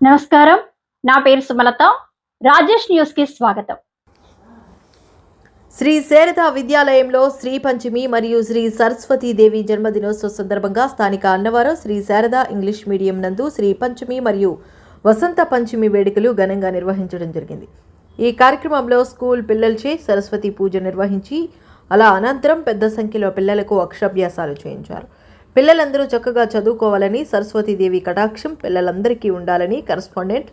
నమస్కారం. నా పేరు సుమలత. రాజేష్ న్యూస్కి స్వాగతం. శ్రీ శారద విద్యాలయంలో శ్రీ పంచమి మరియు శ్రీ సరస్వతీదేవి జన్మదినోత్సవ సందర్భంగా స్థానిక అన్నవరం శ్రీ శారద ఇంగ్లీష్ మీడియం నందు శ్రీ పంచమి మరియు వసంత పంచమి వేడుకలు ఘనంగా నిర్వహించడం జరిగింది. ఈ కార్యక్రమంలో స్కూల్ పిల్లలచే సరస్వతి పూజ నిర్వహించి అలా అనంతరం పెద్ద సంఖ్యలో పిల్లలకు అక్షాభ్యాసాలు చేయించారు. పిల్లలందరూ చక్కగా చదువుకోవాలని సరస్వతీదేవి కటాక్షం పిల్లలందరికీ ఉండాలని కరస్పాండెంట్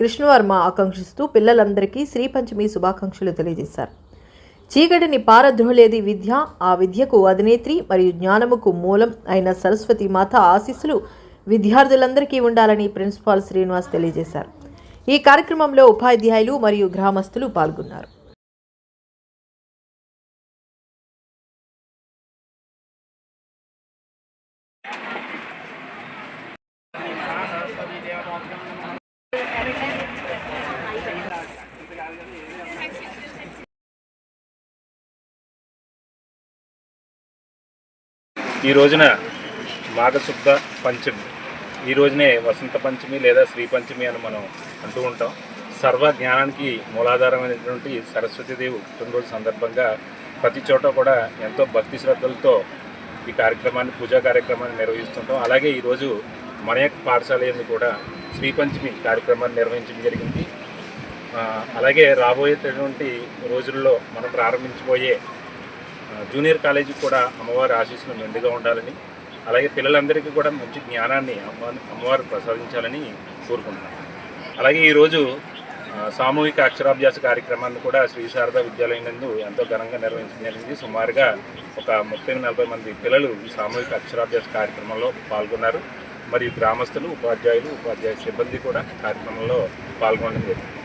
కృష్ణవర్మ ఆకాంక్షిస్తూ పిల్లలందరికీ శ్రీ పంచమి శుభాకాంక్షలు తెలియజేశారు. చీకటిని పారద్రోలేది విద్య ఆ విద్యకు అధినేత్రి మరియు జ్ఞానముకు మూలం అయిన సరస్వతి మాత ఆశీస్సులు విద్యార్థులందరికీ ఉండాలని ప్రిన్సిపాల్ శ్రీనివాస్ తెలియజేశారు. ఈ కార్యక్రమంలో ఉపాధ్యాయులు మరియు గ్రామస్తులు పాల్గొన్నారు. ఈ రోజున మాఘశుద్ధ పంచమి. ఈ రోజునే వసంత పంచమి లేదా శ్రీ పంచమి అని మనం అంటూ ఉంటాం. సర్వ జ్ఞానానికి మూలాధారమైనటువంటి సరస్వతీదేవి పుట్టినరోజు సందర్భంగా ప్రతి చోట కూడా ఎంతో భక్తి శ్రద్ధలతో ఈ కార్యక్రమాన్ని పూజా కార్యక్రమాన్ని నిర్వహిస్తుంటాం. అలాగే ఈరోజు మన యొక్క పాఠశాల యందు కూడా శ్రీ పంచమి కార్యక్రమాన్ని నిర్వహించడం జరిగింది. అలాగే రాబోయేటటువంటి రోజుల్లో మనం ప్రారంభించబోయే జూనియర్ కాలేజీకి కూడా అమ్మవారి ఆశీస్సులు మెండుగా ఉండాలని అలాగే పిల్లలందరికీ కూడా మంచి జ్ఞానాన్ని అమ్మ అమ్మవారు ప్రసాదించాలని కోరుకుంటున్నాను అలాగే ఈరోజు సామూహిక అక్షరాభ్యాస కార్యక్రమాన్ని కూడా శ్రీ శారదా విద్యాలయం నందు ఎంతో ఘనంగా నిర్వహించడం జరిగింది సుమారుగా ఒక ముప్పై నలభై మంది పిల్లలు ఈ సామూహిక అక్షరాభ్యాస కార్యక్రమంలో పాల్గొన్నారు. మరియు గ్రామస్తులు ఉపాధ్యాయులు ఉపాధ్యాయ సిబ్బంది కూడా కార్యక్రమంలో పాల్గొనడం జరిగింది.